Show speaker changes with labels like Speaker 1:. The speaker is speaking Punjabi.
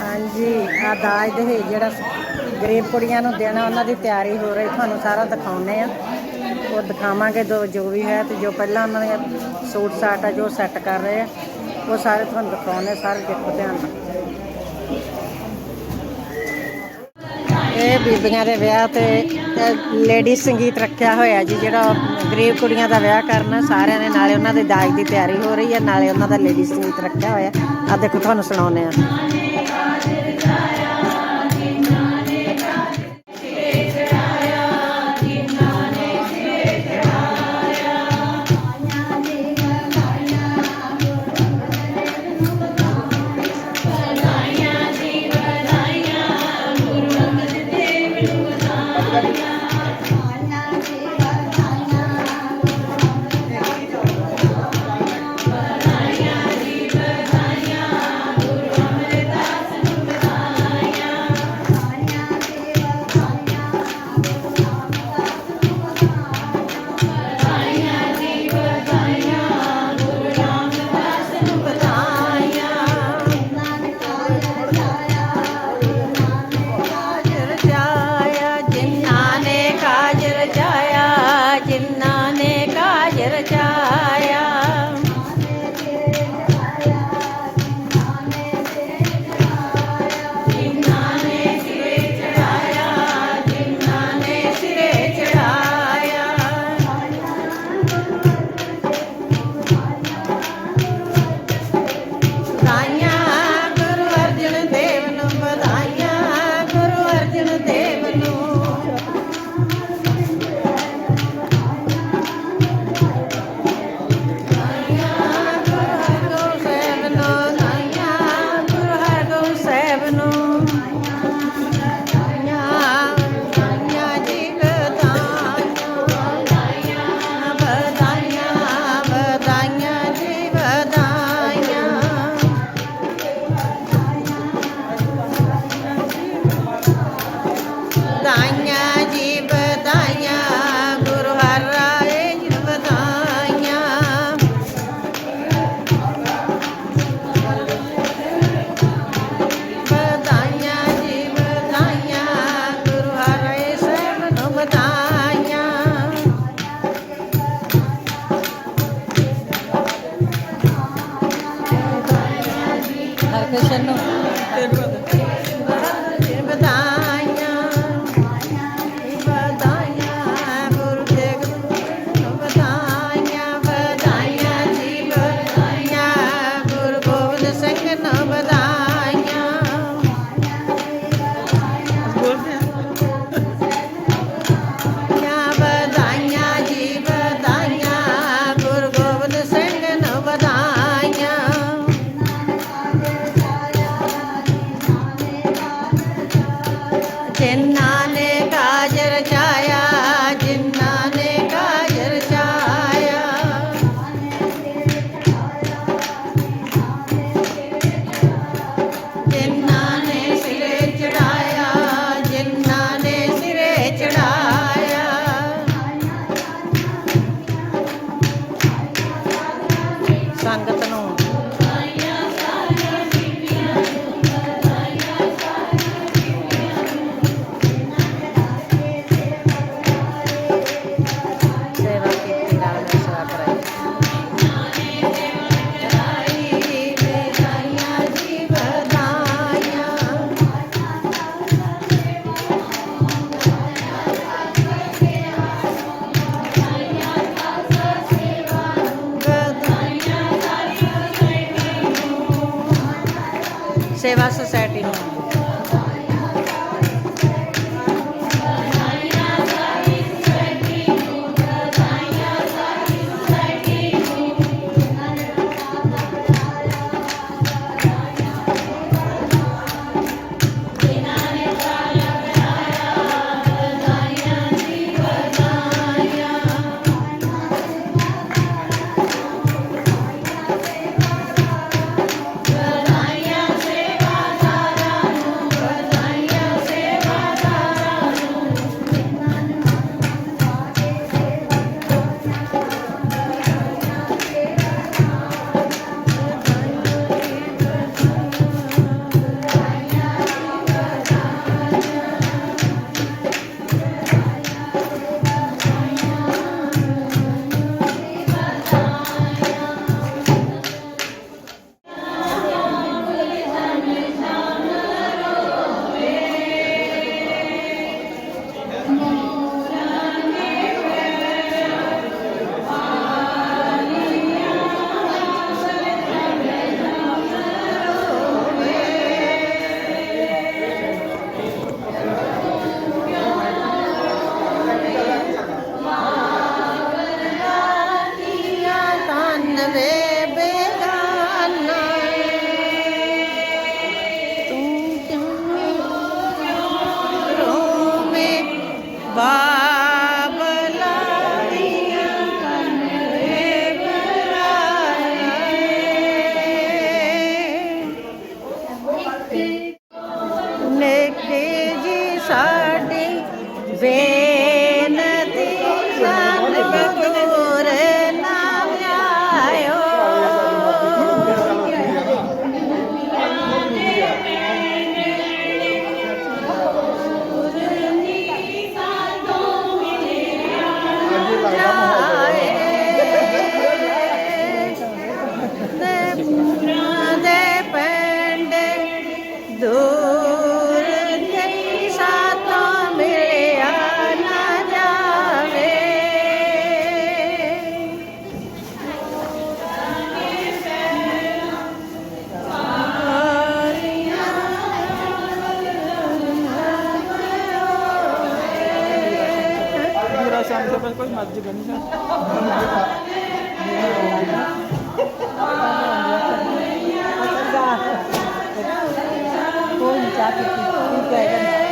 Speaker 1: ਹਾਂਜੀ ਆ ਦਾਜ ਦਹੇਜ ਜਿਹੜਾ ਗਰੀਬ ਕੁੜੀਆਂ ਨੂੰ ਦੇਣਾ, ਉਹਨਾਂ ਦੀ ਤਿਆਰੀ ਹੋ ਰਹੀ। ਤੁਹਾਨੂੰ ਸਾਰਾ ਦਿਖਾਉਨੇ ਆ ਉਹ ਦਿਖਾਵਾਂਗੇ ਜੋ ਜੋ ਵੀ ਹੈ ਤੇ ਜੋ ਪਹਿਲਾਂ ਉਹਨਾਂ ਦੇ ਸੂਟ, ਸਾਟ ਆ, ਜੋ ਸੈੱਟ ਕਰ ਰਹੇ ਆ, ਉਹ ਸਾਰੇ ਤੁਹਾਨੂੰ ਦਿਖਾਉਨੇ ਸਾਰੇ ਦੇਖੋ ਧਿਆਨ ਨਾਲ। ਇਹ ਬੀਬੀਆਂ ਦੇ ਵਿਆਹ ਤੇ ਲੇਡੀ ਸੰਗੀਤ ਰੱਖਿਆ ਹੋਇਆ ਜੀ, ਜਿਹੜਾ ਗਰੀਬ ਕੁੜੀਆਂ ਦਾ ਵਿਆਹ ਕਰਨਾ, ਸਾਰਿਆਂ ਨੇ ਨਾਲੇ ਉਹਨਾਂ ਦੇ ਦਾਜ ਦੀ ਤਿਆਰੀ ਹੋ ਰਹੀ ਹੈ, ਨਾਲੇ ਉਹਨਾਂ ਦਾ ਲੇਡੀ ਸੰਗੀਤ ਰੱਖਿਆ ਹੋਇਆ ਆ ਦੇਖੋ, ਤੁਹਾਨੂੰ ਸੁਣਾਉਂਦੇ ਆ ਜਿਨ੍ਹਾਂ ਨੇ
Speaker 2: Sangha
Speaker 1: Society. మధ్య కనీసం పోయింది చాకి